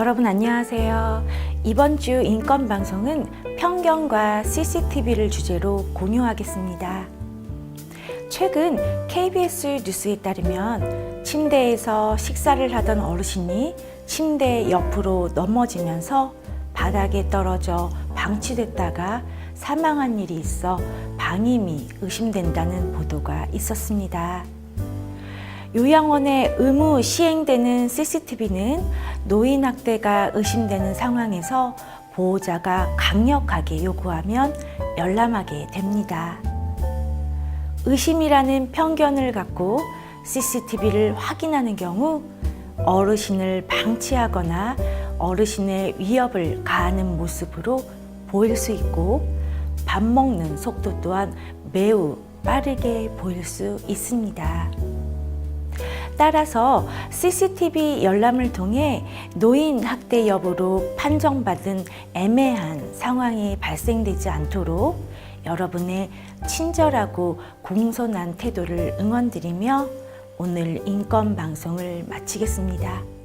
여러분 안녕하세요. 이번 주 인권 방송은 편견과 CCTV를 주제로 공유하겠습니다. 최근 KBS 뉴스에 따르면 침대에서 식사를 하던 어르신이 침대 옆으로 넘어지면서 바닥에 떨어져 방치됐다가 사망한 일이 있어 방임이 의심된다는 보도가 있었습니다. 요양원에 의무 시행되는 CCTV는 노인 학대가 의심되는 상황에서 보호자가 강력하게 요구하면 열람하게 됩니다. 의심이라는 편견을 갖고 CCTV를 확인하는 경우 어르신을 방치하거나 어르신의 위협을 가하는 모습으로 보일 수 있고 밥 먹는 속도 또한 매우 빠르게 보일 수 있습니다. 따라서 CCTV 열람을 통해 노인 학대 여부로 판정받은 애매한 상황이 발생되지 않도록 여러분의 친절하고 공손한 태도를 응원드리며 오늘 인권 방송을 마치겠습니다.